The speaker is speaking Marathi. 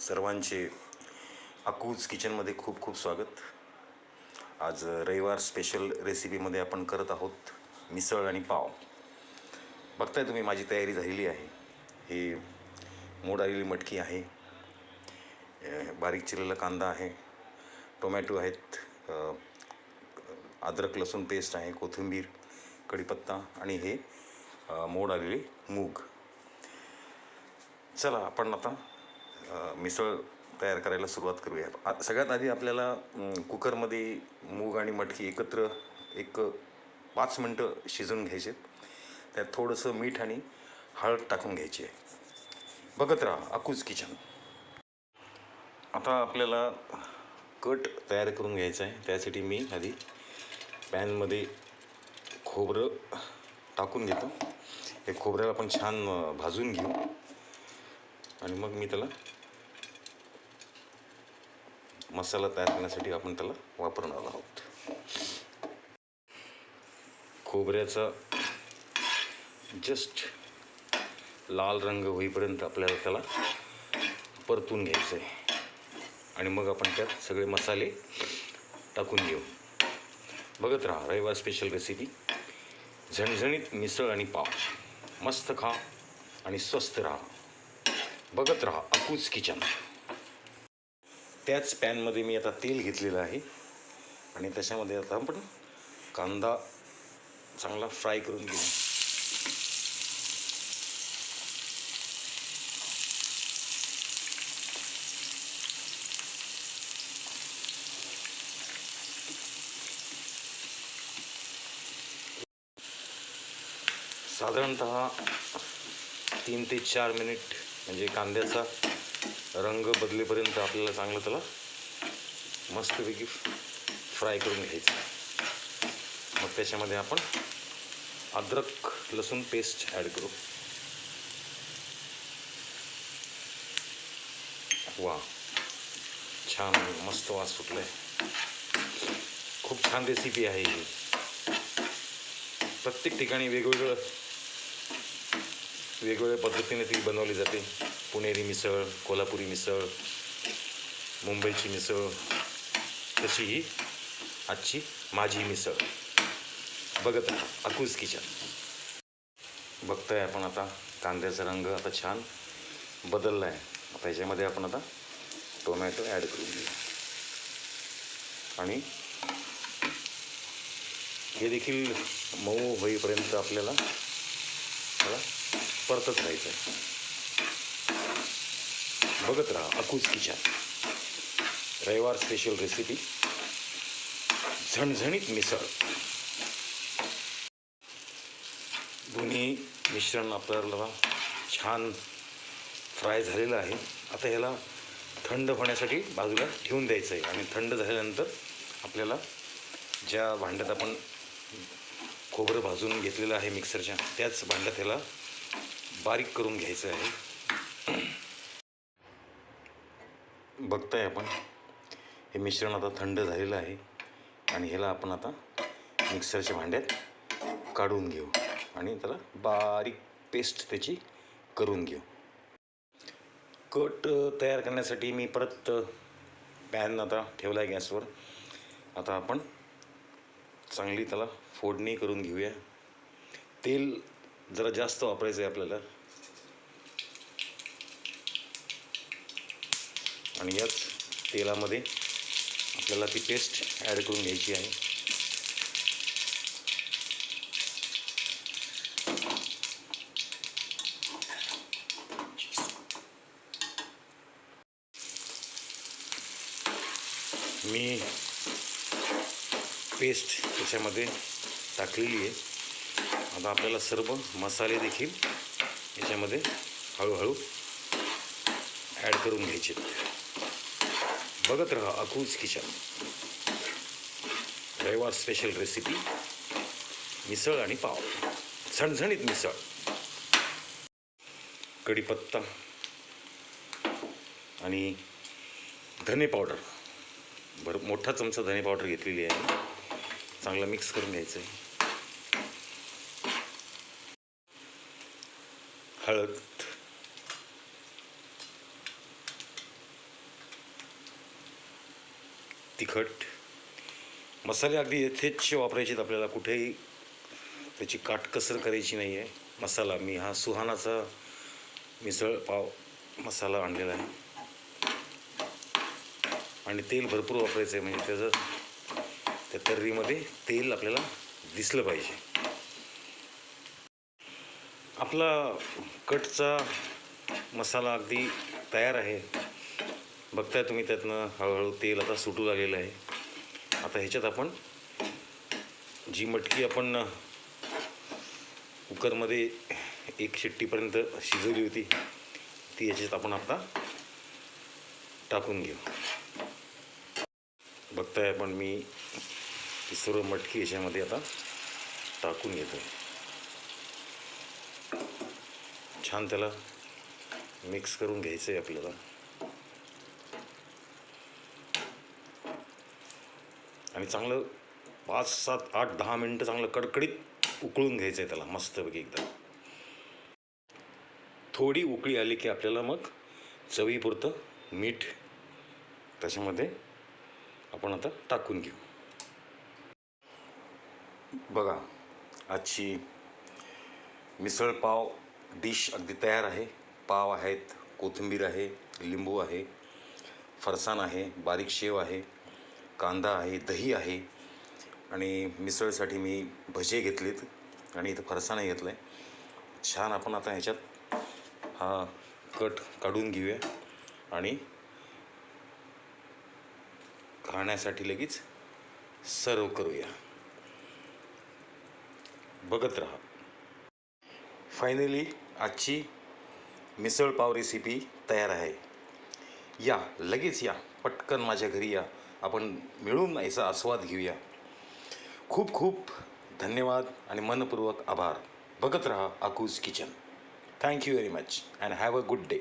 सर्वांचे अकूज किचनमध्ये खूप खूप स्वागत. आज रविवार स्पेशल रेसिपीमध्ये आपण करत आहोत मिसळ आणि पाव. बघताय तुम्ही माझी तयारी झालेली आहे. ही मोड आलेली मटकी आहे. बारीक चिरलेला कांदा आहे. टोमॅटो आहेत. अद्रक लसूण पेस्ट आहे कोथिंबीर कढीपत्ता आणि हे मोड आलेले मूग. चला आपण आता मिसळ तयार करायला सुरुवात करूया. सगळ्यात आधी आपल्याला कुकरमध्ये मूग आणि मटकी एकत्र एक पाच मिनटं शिजवून घ्यायचे. त्यात थोडंसं मीठ आणि हळद टाकून घ्यायची आहे. बघत राहा अकूज किचन. आता आपल्याला कट तयार करून घ्यायचं आहे. त्यासाठी मी आधी पॅनमध्ये खोबरं टाकून घेतो. हे खोबऱ्याला आपण छान भाजून घेऊ. आणि मग मी त्याला मसाला तयार करण्यासाठी आपण त्याला वापरणार आहोत. खोबऱ्याचा जस्ट लाल रंग होईपर्यंत आपल्याला त्याला परतून घ्यायचं आहे. आणि मग आपण त्यात सगळे मसाले टाकून घेऊ. बघत राहा रविवार स्पेशल रेसिपी झणझणीत मिसळ आणि पाव. मस्त खा आणि स्वस्त राहा. बघत राहा अकूज किचन. त्याच पॅनमध्ये मी आता तेल घेतलेलं आहे. आणि त्याच्यामध्ये आता आपण कांदा चांगला फ्राय करून घेऊ. साधारणतः तीन ते चार मिनिट म्हणजे कांद्याचा रंग बदलेपर्यंत आपल्याला चांगलं त्याला मस्तपैकी फ्राय करून घ्यायचं. मग त्याच्यामध्ये आपण अद्रक लसूण पेस्ट ॲड करू. वा छान मस्त वास सुटलाय. खूप छान रेसिपी आहे ही. प्रत्येक ठिकाणी वेगवेगळं वेगवेगळ्या पद्धतीने ती बनवली जाते. पुणेरी मिसळ कोल्हापुरी मिसळ मुंबईची मिसळ तशी ही आजची माझी मिसळ. बघत राहा अकूज किचन. बघतोय आपण आता कांद्याचा रंग आता छान बदलला आहे आता याच्यामध्ये आपण आता टोमॅटो ॲड करून घेऊ. आणि हे देखील मऊ होईपर्यंत आपल्याला परतच परतत राहायचं आहे बघत राहा अकूज किचन रविवार स्पेशल रेसिपी झणझणीत मिसळ. दोन्ही मिश्रण आपल्याला छान फ्राय झालेलं आहे. आता ह्याला थंड होण्यासाठी बाजूला ठेवून द्यायचं आहे. आणि थंड झाल्यानंतर आपल्याला ज्या भांड्यात आपण खोबरं भाजून घेतलेलं आहे मिक्सरच्या त्याच भांड्यात ह्याला बारीक करून घ्यायचं आहे. बघताय आपण. हे मिश्रण आता थंड झालेलं आहे आणि ह्याला आपण आता मिक्सरच्या भांड्यात काढून घेऊ आणि त्याला बारीक पेस्ट त्याची करून घेऊ. कट तयार करण्यासाठी मी परत पॅन आता ठेवला आहे गॅसवर. आता आपण चांगली त्याला फोडणी करून घेऊया. तेल जरा जास्त वापरायचं आहे आपल्याला. आणि याच तेलामध्ये आपल्याला ती पेस्ट ॲड करून घ्यायची आहे. मी पेस्ट त्याच्यामध्ये टाकलेली आहे. आता आपल्याला सर्व मसाले देखील याच्यामध्ये हळूहळू ॲड करून घ्यायचे बघत राहा अकूज किचन रविवार स्पेशल रेसिपी मिसळ आणि पाव. झणझणीत मिसळ. कढीपत्ता आणि धने पावडर भर मोठा चमचा धने पावडर घेतलेली आहे. चांगला मिक्स करून घ्यायचं आहे हळद. तिखट. मसाले अगदी यथेच्छ वापरायचेत आपल्याला कुठेही. त्याची काटकसर करायची नाही आहे मसाला मी हा सुहानाचा मिसळ पाव मसाला आणलेला आहे. आणि तेल भरपूर वापरायचं आहे म्हणजे त्याचं त्या तर्रीमध्ये तेल आपल्याला दिसलं पाहिजे. आपला कटचा मसाला अगदी तयार आहे. बघताय तुम्ही त्यातनं हळूहळू तेल आता सुटू लागलेलं आहे. आता ह्याच्यात आपण जी मटकी आपण कुकरमध्ये एक शिट्टीपर्यंत शिजवली होती ती याच्यात आपण आता टाकून घेऊ. बघताय आपण मी ती सर्व मटकी याच्यामध्ये आता टाकून घेतो छान त्याला मिक्स करून घ्यायचं आहे आपल्याला. आणि चांगलं पाच सात आठ दहा मिनटं चांगलं कडकडीत उकळून घ्यायचं आहे त्याला मस्तपैकी एकदम. थोडी उकळी आली की आपल्याला मग चवीपुरतं मीठ त्याच्यामध्ये आपण आता टाकून घेऊ. बघा आजची मिसळ पाव डिश अगदी तयार आहे. पाव आहेत कोथिंबीर आहे लिंबू आहे फरसाण आहे बारीक शेव आहे. कांदा आहे दही आहे आणि मिसळसाठी मी भजे घेतलेत आणि इथं फरसाणही घेतलं आहे छान आपण आता ह्याच्यात हा कट काढून घेऊया आणि खाण्यासाठी लगेच सर्व करूया. बघत राहा. फायनली आजची मिसळ पाव रेसिपी तयार आहे. या लगेच या. पटकन माझ्या घरी या. आपण मिळून याचा आस्वाद घेऊया. खूप खूप धन्यवाद आणि मनपूर्वक आभार. बघत राहा Aaku's kitchen. Thank you very much and have a good day